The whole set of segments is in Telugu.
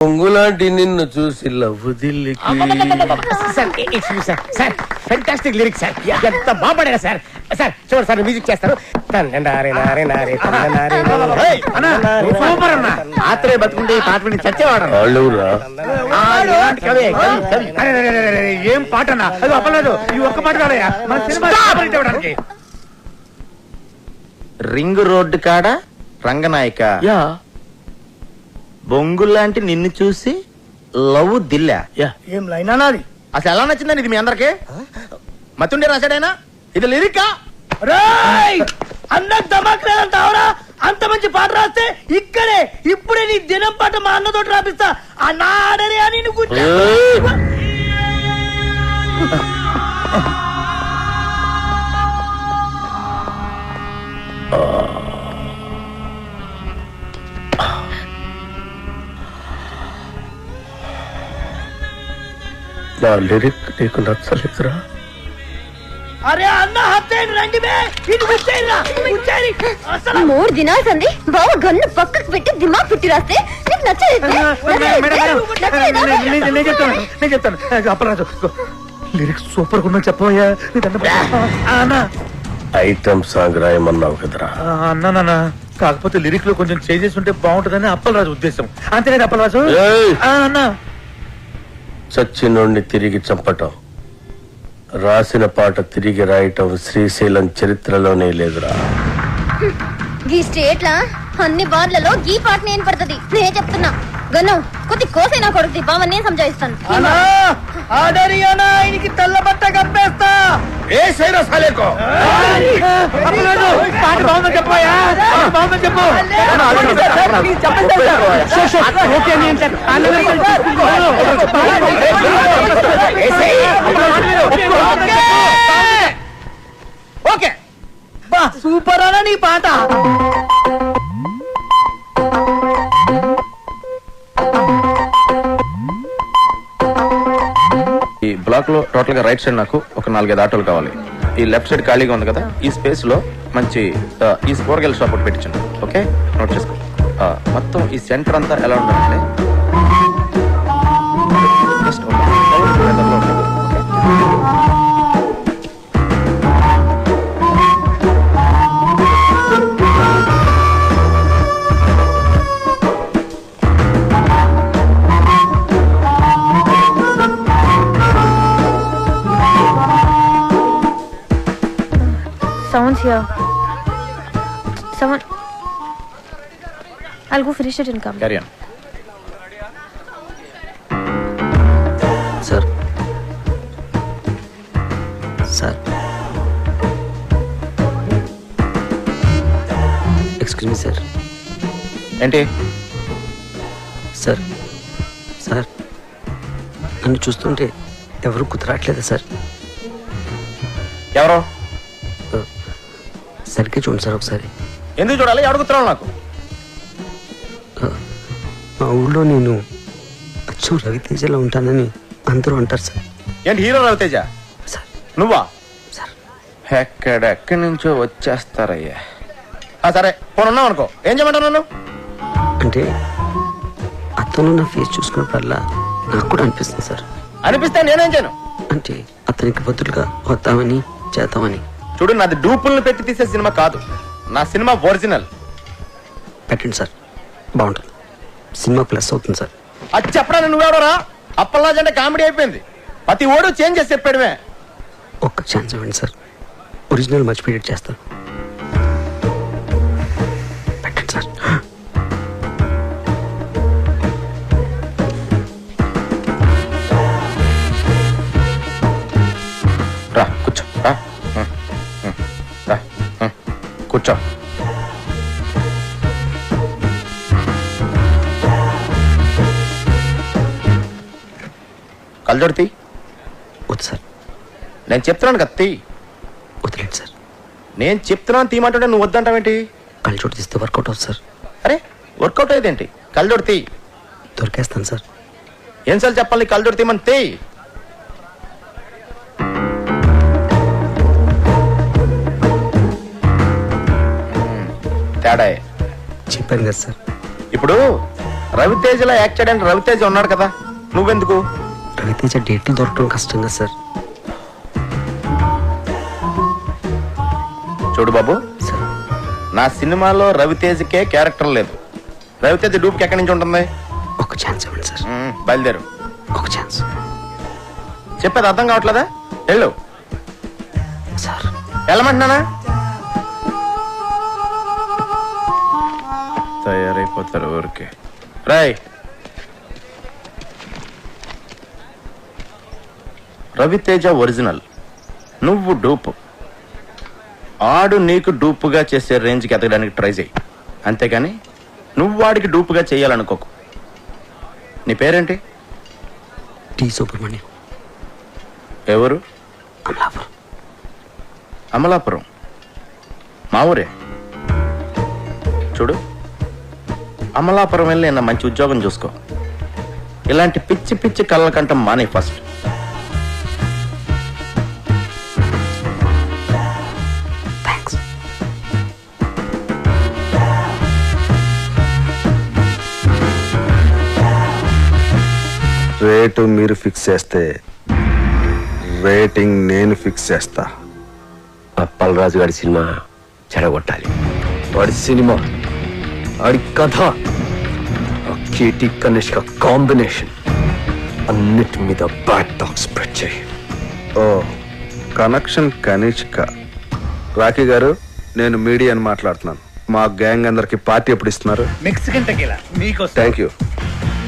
పొంగులాంటి నిన్ను చూసి love దిల్లికి sir excuse sir sir fantastic lyrics sir ఎంత సార్ సార్ చూడండి సార్ మ్యూజిక్ చేస్తారు తండ్రి నారే నారే సూపర్ అన్న ఆత్రే బతుకుంటే ఈ పాట విని చచ్చేవాడు ఏం పాట అన్న అది అప్పలేదు ఈ ఒక్క పాట మన సినిమా. రింగ్ రోడ్డు కాడ రంగనాయక యా బొంగులాంటి నిన్ను చూసి లవ్ దిల్లా. యా. ఏం లైన్ అన్నది అసలు ఎలా నచ్చిందండి ఇది మీ అందరికి? మతుండే రాశాడైనా? ఇది లిరికా! అన్న లేదంటావురా అంత మంచి పాట రాస్తే ఇక్కడే ఇప్పుడే నీ దినం పాట మా అన్నతోటి రాపిస్తా. అన్న ఆడరే అని నువ్వు ఏయ్! నా లిరిక్ నీకు నచ్చలేదురా. అరే అన్న హత్యని రండి బే. ఇది ఉచ్చేయరా ఉచ్చేరి అసలు మూడు దినాలు సంది బావ గన్ను పక్కకు పెట్టి దిమాగ్ పెట్టి రాస్తే నీకు నచ్చలేదు. నేను చెప్తాను నేను చెప్తాను. అప్పరాజు లిరిక్స్ సూపర్ ఉన్నా చెప్పబోయా అన్న. ఐటమ్ సాంగ్ రాయమన్నావు కదరా. అన్నా నాన్న కాకపోతే లిరిక్లో కొంచెం చేంజెస్ ఉంటే బాగుంటుందని అప్పలరాజు ఉద్దేశం. అంతేనా అప్పలరాజు? అన్నా. చచ్చినోడిని తిరిగి చంపటం. రాసిన పాట తిరిగి రాయటం శ్రీశైలం చరిత్రలోనే లేదురా. ఈ స్టేట్ లా అన్ని బార్లలో ఈ పాట నేను పడుతుంది. నేను చెప్తున్నా. గన్ను కొద్ది కోసైనా కొడుకుది బావ నేను సంజాయిస్తాను ఆయనకి తెల్ల బట్ట కప్పేస్తా. ఏ సైనా సాలేకో? పాట బాగుందని చెప్పాయా? బాగుందని చెప్పు. ఓకే నేను ఈ టోటల్గా రైట్ సైడ్ నాకు ఒక నాలుగైదు ఆటోలు కావాలి. ఈ లెఫ్ట్ సైడ్ ఖాళీగా ఉంది కదా ఈ స్పేస్లో మంచి ఈ కూరగాయల షాప్ ఒకటి పెట్టించండి. ఓకే? నోట్ చేసుకో. మొత్తం ఈ సెంటర్ అంతా ఎలా ఉండాలంటే Someone's here. Someone. I'll go finish it and come. Carry on. Sir sir excuse me sir ఏంటి సార్ సార్ నన్ను చూస్తుంటే ఎవరు కుదరట్లేదా సార్ ఎవరో సరిగ్గా చూడండి సార్ ఒకసారి. ఎందుకు చూడాలి? ఎవడు గుర్తున్నావు నాకు మా ఊళ్ళో నేను అచ్చు రవితేజలో ఉంటానని అందరూ అంటారు సార్. ఏంటి హీరో రవితేజ? సార్. నువ్వా? సార్. ఎక్కడెక్కడి నుంచో వచ్చేస్తారయ్యా. ఆ, సరే పోను ఉన్నావు అనుకో. ఏం చేయమంటావు నన్ను? అంటే అతను నా ఫేస్ చూసుకున్నప్పుడల్లా నాకు కూడా అనిపిస్తుంది సార్. అనిపిస్తే నేనేం చేయను? అంటే అతనికి బదులుగా వద్దామని చేద్దామని. చూడు నాది డూపుల్ని పెట్టి తీసే సినిమా కాదు. నా సినిమా ఒరిజినల్. పెట్టండి సార్. బాగుంటుంది. సినిమా ప్లస్ అవుతుంది సార్. అది చెప్పడానికి నువ్వెవడరా అప్పల్లాజ్ అంటే కామెడీ అయిపోయింది. ప్రతి ఓడు చేంజ్ చేసి చెప్పాడమే ఒక్క ఛాన్స్ ఇవ్వండి సార్. ఒరిజినల్ మర్చిపోయేట్ చేస్తాను. కళ్ళజోడి వద్దు సార్. నేను చెప్తున్నాను కదా తీ. వదిలేండి సార్. నేను చెప్తున్నాను తీయమంటుంటే నువ్వు వద్దంటావేంటి? కళ్ళు చోటు తీస్తే వర్కౌట్ అవుతుంది సార్. అరే వర్కౌట్ అయ్యేదేంటి? కళ్ళజోడి తీ దొరికేస్తాను సార్. ఎన్నిసార్లు చెప్పాలి కళ్ళజోడి తీయమని తీ? తేడా చెప్పాను కదా సార్. ఇప్పుడు రవితేజలో యాక్ట్ చేయడానికి రవితేజ ఉన్నాడు కదా నువ్వెందుకు? రవితేజ డేట్లు దొరకడం కష్టం కదా సార్. చూడు బాబు సార్. నా సినిమాలో రవితేజకే క్యారెక్టర్ లేదు. రవితేజ డూప్కి ఎక్కడి నుంచి ఉంటుంది? ఒక ఛాన్స్ ఇవ్వండి సార్. మ్మ్, బయలుదేరు. ఒక ఛాన్స్. చెప్పేది అర్థం కావట్లేదా? వెళ్ళు. సార్. వెళ్ళమంటున్నానా? తయారైపోతారు ఊరికే. రాయ్ రవితేజ ఒరిజినల్. నువ్వు డూపు. ఆడు నీకు డూపుగా చేసే రేంజ్కి ఎదగడానికి ట్రై చేయి. అంతేగాని నువ్వు వాడికి డూపుగా చేయాలనుకోకు. నీ పేరేంటి? టి సుబ్రహ్మణ్యం. ఎవరు? అమలాపురం అమలాపురం. మా ఊరే. చూడు అమలాపురం వెళ్ళి నిన్న మంచి ఉద్యోగం చూసుకో. ఇలాంటి పిచ్చి పిచ్చి కళ్ళ కంటం మానే ఫస్ట్. రేటు మీరు ఫిక్స్ చేస్తే రేటింగ్ నేను ఫిక్స్ చేస్తా. అప్పలరాజు గారి సినిమా చెడగొట్టాలి. వాడి సినిమా వాడి కథ కీటి కనిష్క కాంబినేషన్ అన్నిటి మీద బ్యాట్ టాక్ స్ప్రెడ్ చేయి. ఓ కనెక్షన్ కనిష్క రాఖీ గారు నేను మీడియాని మాట్లాడుతున్నాను. మా గ్యాంగ్ అందరికి పార్టీ ఎప్పుడు ఇస్తున్నారు? మెక్సికన్ టెకీలా మీకోసం. Thank you.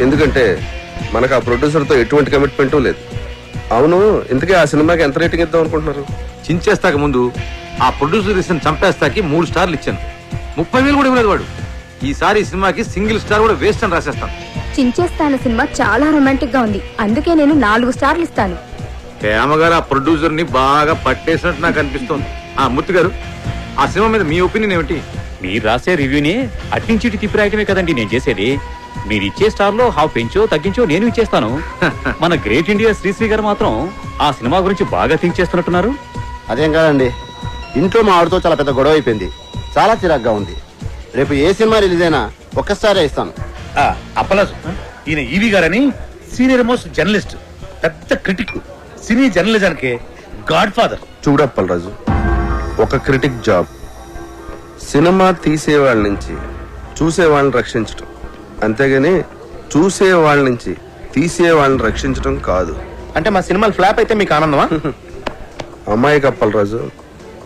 ఎందుకంటే మనకు ఆ ప్రొడ్యూసర్తో ఎటువంటి కమిట్మెంట్ లేదు. అవును ఇంతకీ ఆ సినిమాకి ఎంత రేటింగ్ ఇద్దాం అనుకుంటున్నారు? చించేస్తాక ముందు ఆ ప్రొడ్యూసర్ ఇచ్చిన చంపేస్తాకి మూడు స్టార్లు ఇచ్చాను. ముప్పై వేలు కూడా ఇవ్వలేదు వాడు. ఈసారి ఈ సినిమాకి సింగిల్ స్టార్ కూడా వేస్ట్ అని రాసేస్తాను. చించేస్తాను సినిమా చాలా రొమాంటిక్గా ఉంది. అందుకే నేను నాలుగు స్టార్లు ఇస్తాను. హేమగారు ఆ ప్రొడ్యూసర్ని బాగా పట్టేసినట్టు నాకు అనిపిస్తోంది. ఆ మూర్తి గారు ఆ సినిమా మీద మీ ఒపీనియన్ ఏమిటి? మీరు రాసే రివ్యూని అట్నుంచి ఇటు తిప్పి రాయటమే కదండి నేను చేసేది. మీరు ఇచ్చే స్టార్లో హాఫ్ పెంచో తగ్గించో నేను ఇచ్చేస్తాను. మన గ్రేట్ ఇండియా శ్రీశ్రీ గారు మాత్రం ఆ సినిమా గురించి బాగా థింక్ చేస్తున్నట్టున్నారు. అదేం కాదండి. ఇంట్లో మా ఆవిడతో చాలా పెద్ద గొడవ అయిపోయింది. చాలా చిరాగ్గా ఉంది. రేపు ఏ సినిమా రిలీజ్ అయినా ఒక్కసారే ఇస్తాను. అప్పలాజు ఈయన ఈవి గారని సీనియర్ మోస్ట్ జర్నలిస్ట్ పెద్ద క్రిటిక్ సినీ జర్నలిజానికి గాడ్ ఫాదర్ చూడప్పలరాజు ఒక క్రిటిక్ జాబ్. సినిమా తీసేవాళ్ళ నుంచి చూసేవాళ్ళని రక్షించటం. అంతేగాని చూసేవాళ్ళ నుంచి తీసేవాళ్ళని రక్షించటం కాదు. అంటే మా సినిమాలు ఫ్లాప్ అయితే మీకు ఆనందమా? అమ్మాయి కప్పలరాజు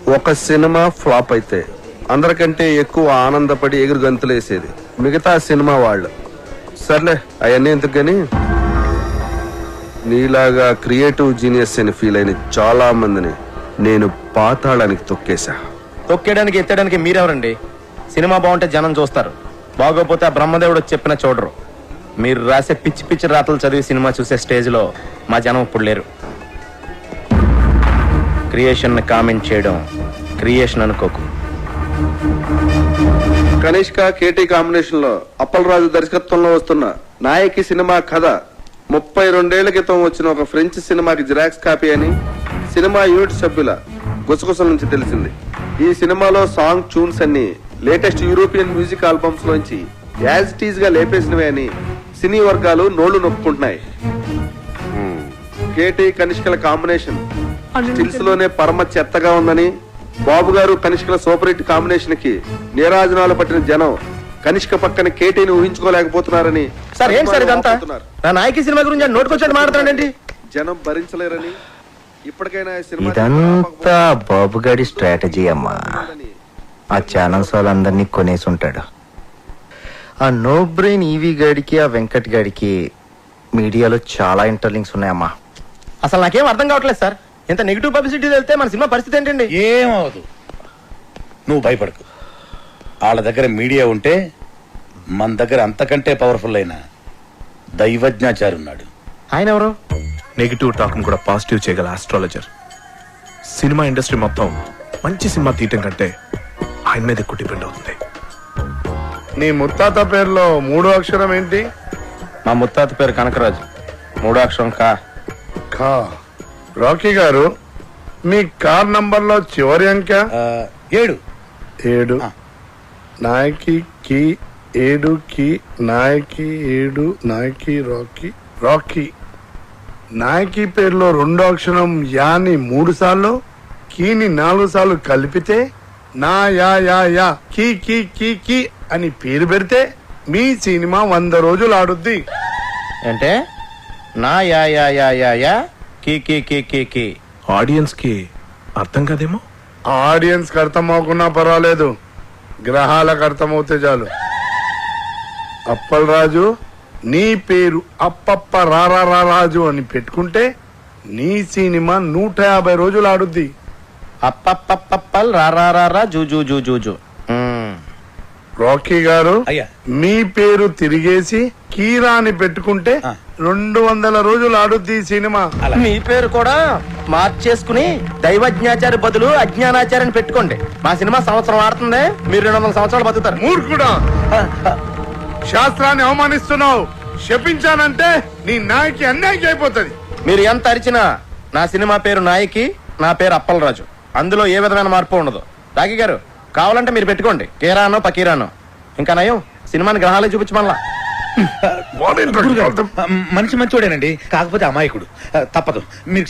ఒక సినిమా ఫ్లాప్ అయితే అందరికంటే ఎక్కువ ఆనందపడి ఎగురు గంతులేసేది మిగతా సినిమా వాళ్ళు. సర్లే అవన్నీ ఎందుకు కానీ నీలాగా క్రియేటివ్ జీనియస్ అని ఫీల్ అయిన చాలా మందిని నేను పాతాళానికి తొక్కేశా. తొక్కేయడానికి ఎత్తడానికి మీరెవరండి? సినిమా బాగుంటే జనం చూస్తారు. బాగోపోతే ఆ బ్రహ్మదేవుడు చెప్పిన చూడరు. మీరు రాసే పిచ్చి పిచ్చి రాతలు చదివి సినిమా చూసే స్టేజ్లో మా జనం ఇప్పుడు లేరు. క్రియేషన్ని కామెంట్ చేయడం క్రియేషన్ అనుకోకు. కనిష్క కేటీ కాంబినేషన్లో అప్పలరాజు దర్శకత్వంలో వస్తున్న నాయకి సినిమా కథ ముప్పై రెండేళ్ళ క్రితం వచ్చిన ఒక ఫ్రెంచ్ సినిమాకి జిరాక్స్ కాపీ అని సినిమా యూనిట్ సభ్యుల గుసగుసల నుంచి తెలిసింది. ఈ సినిమాలో సాంగ్ ట్యూన్స్ అన్ని లేటెస్ట్ యూరోపియన్ మ్యూజిక్ ఆల్బమ్స్ లోంచి యాజ్ టీజ్గా లేపేసినవే అని సినీ వర్గాలు నోళ్ళు నొప్పుకుంటున్నాయి. కేటీ కనిష్కల కాంబినేషన్ స్టిల్స్లోనే పరమ చెత్తగా ఉందని బాబు గారు కనిష్కల సూపర్ హిట్ కాంబినేషన్కి నీరాజనాలు పట్టిన జనం కనిష్క పక్కన కేటీని ఊహించుకోలేకపోతున్నారని సార్ ఏం సార్ ఇదంతా? నా నాయకి సినిమా గురించి నోటుకొచ్చాడు మాట్లాడండి జనం భరించలేరని ఇప్పటికైనా సినిమా ఇదంతా బాబుగాడి స్ట్రాటజీ అమ్మా. ఆ ఛానల్స్ వాళ్ళందరినీ కొనేసి ఉంటాడు. ఆ నో బ్రెయిన్ ఈవీ గాడికి ఆ వెంకట్ గాడికి మీడియాలో చాలా ఇంటర్లింక్స్ ఉన్నాయమ్మా. అసలు నాకేం అర్థం కావట్లేదు సార్. ఇంత నెగిటివ్ పబ్లిసిటీ వెళ్తే మన సినిమా పరిస్థితి ఏంటండి? ఏమవదు నువ్వు భయపడకు. వాళ్ళ దగ్గర మీడియా ఉంటే మన దగ్గర అంతకంటే పవర్ఫుల్ అయిన దైవజ్ఞాచారి ఉన్నాడు ఆయన ఎవరు? నెగిటివ్ టాక్ కూడా పాజిటివ్ చేయగల ఆస్ట్రాలజర్ సినిమా ఇండస్ట్రీ మొత్తం మంచి సినిమా తీయటం కంటే ఆయన మీద ఎక్కువ డిపెండ్ అవుతుంది నీ ముత్తాత పేరులో మూడో అక్షరం ఏంటి? మా ముత్తాత పేరు కనకరాజు. మూడో అక్షరం కా. ఖా రాకీ గారు మీ కార్ నంబర్లో చివరి అంక? ఏడు. ఏడు. నాయకి కి ఏడుకి నాయకి ఏడు నాయకి రాకీ రాకీ నాయకి పేరులో రెండో అక్షరం యాని మూడు సార్లు కీని నాలుగు సార్లు కలిపితే నా యా యా యా కీ కీ కీ కీ అని పేరు పెడితే మీ సినిమా వంద రోజులు ఆడుద్ది. అంటే నా యా యా యా యా యా కీ కీ కీ కీ కీ. ఆడియన్స్కి అర్థం కాదేమో? ఆడియన్స్కి అర్థం అవ్వకున్నా పర్వాలేదు. గ్రహాలకు అర్థమవుతే చాలు. అప్పల్ రాజు నీ పేరు అప్పప్ప రారా రా రాజు అని పెట్టుకుంటే నీ సినిమా నూట యాభై రోజులు ఆడుద్ది. అప్పప్పప్పల్ రా రా రా రా జూ జూ జూ జూ జూ. రాకీ గారు అయ్యా. మీ పేరు తిరిగేసి కీరా అని పెట్టుకుంటే రెండు వందల రోజులు ఆడుద్ది ఈ సినిమా. మీ పేరు కూడా మార్చేసుకుని దైవజ్ఞాచారి బదులు అజ్ఞానాచార్యని పెట్టుకోండి. మా సినిమా సంవత్సరం ఆడుతుంది మీరు రెండు వందల సంవత్సరాలు బతుకుతారు. మూర్ఖుడా! శాస్త్రాన్ని అవమానిస్తున్నావు. శపించానంటే నీ నాయకి అన్యాయం అయిపోతుంది. మీరు ఎంత అరిచినా నా సినిమా పేరు నాయకి నా పేరు అప్పలరాజు. అందులో ఏ విధమైన మార్పు ఉండదు. రాగి గారు కావాలంటే మీరు పెట్టుకోండి. కేరానో పకీరానో. ఇంకా నయం సినిమాని గ్రహాలే చూపించి మళ్ళా. మనిషి మంచోడేనండి. కాకపోతే అమాయకుడు. తప్పదు. మీరు